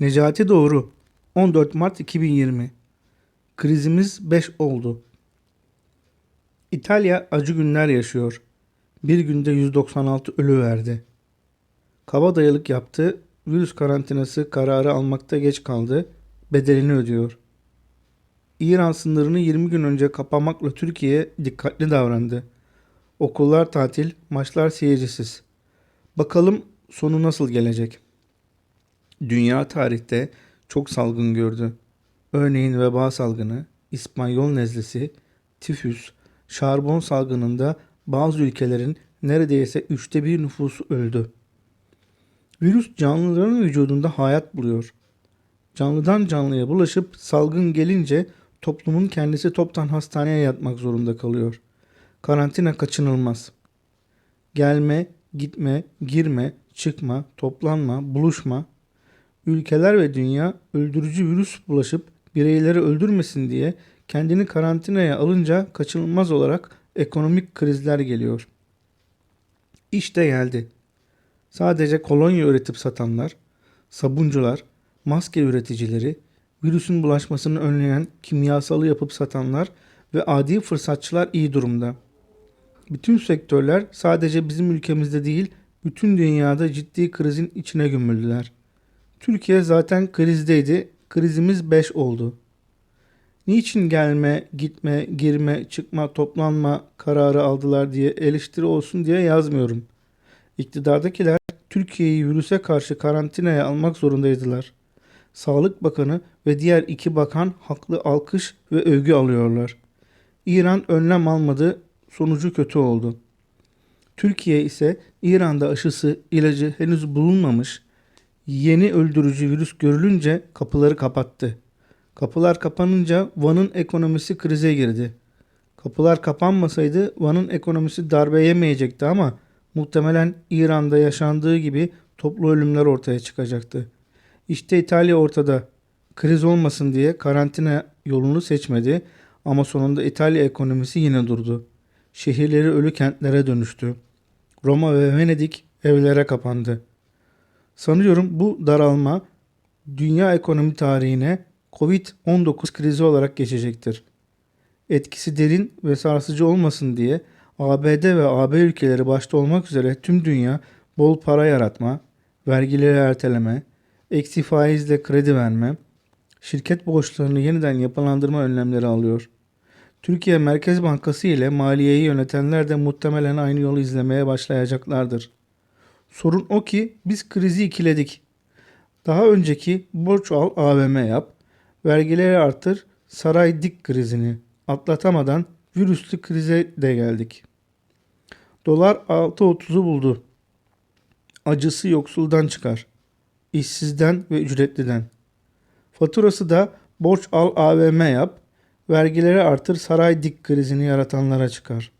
Necati Doğru 14 Mart 2020 Krizimiz 5 oldu. İtalya acı günler yaşıyor. Bir günde 196 ölü verdi. Kabadayılık yaptı. Virüs karantinası kararı almakta geç kaldı. Bedelini ödüyor. İran sınırını 20 gün önce kapamakla Türkiye dikkatli davrandı. Okullar tatil, maçlar seyircisiz. Bakalım sonu nasıl gelecek? Dünya tarihte çok salgın gördü. Örneğin veba salgını, İspanyol nezlesi, tifüs, şarbon salgınında bazı ülkelerin neredeyse üçte bir nüfusu öldü. Virüs canlıların vücudunda hayat buluyor. Canlıdan canlıya bulaşıp salgın gelince toplumun kendisi toptan hastaneye yatmak zorunda kalıyor. Karantina kaçınılmaz. Gelme, gitme, girme, çıkma, toplanma, buluşma. Ülkeler ve dünya öldürücü virüs bulaşıp bireyleri öldürmesin diye kendini karantinaya alınca kaçınılmaz olarak ekonomik krizler geliyor. İşte geldi. Sadece kolonya üretip satanlar, sabuncular, maske üreticileri, virüsün bulaşmasını önleyen kimyasalı yapıp satanlar ve adi fırsatçılar iyi durumda. Bütün sektörler sadece bizim ülkemizde değil, bütün dünyada ciddi krizin içine gömüldüler. Türkiye zaten krizdeydi, krizimiz 5 oldu. Niçin gelme, gitme, girme, çıkma, toplanma kararı aldılar diye eleştiri olsun diye yazmıyorum. İktidardakiler Türkiye'yi virüse karşı karantinaya almak zorundaydılar. Sağlık Bakanı ve diğer iki bakan haklı alkış ve övgü alıyorlar. İran önlem almadı, sonucu kötü oldu. Türkiye ise İran'da aşısı, ilacı henüz bulunmamış, yeni öldürücü virüs görülünce kapıları kapattı. Kapılar kapanınca Van'ın ekonomisi krize girdi. Kapılar kapanmasaydı Van'ın ekonomisi darbe yemeyecekti ama muhtemelen İran'da yaşandığı gibi toplu ölümler ortaya çıkacaktı. İşte İtalya ortada. Kriz olmasın diye karantina yolunu seçmedi ama sonunda İtalya ekonomisi yine durdu. Şehirleri ölü kentlere dönüştü. Roma ve Venedik evlere kapandı. Sanıyorum bu daralma dünya ekonomi tarihine Covid-19 krizi olarak geçecektir. Etkisi derin ve sarsıcı olmasın diye ABD ve AB ülkeleri başta olmak üzere tüm dünya bol para yaratma, vergileri erteleme, eksi faizle kredi verme, şirket borçlarını yeniden yapılandırma önlemleri alıyor. Türkiye Merkez Bankası ile maliyeyi yönetenler de muhtemelen aynı yolu izlemeye başlayacaklardır. Sorun o ki biz krizi ikiledik. Daha önceki borç al AVM yap, vergileri artır, saray dik krizini atlatamadan virüslü krize de geldik. Dolar 6.30'u buldu. Acısı yoksuldan çıkar. işsizden ve ücretliden. Faturası da borç al AVM yap, vergileri artır saray dik krizini yaratanlara çıkar.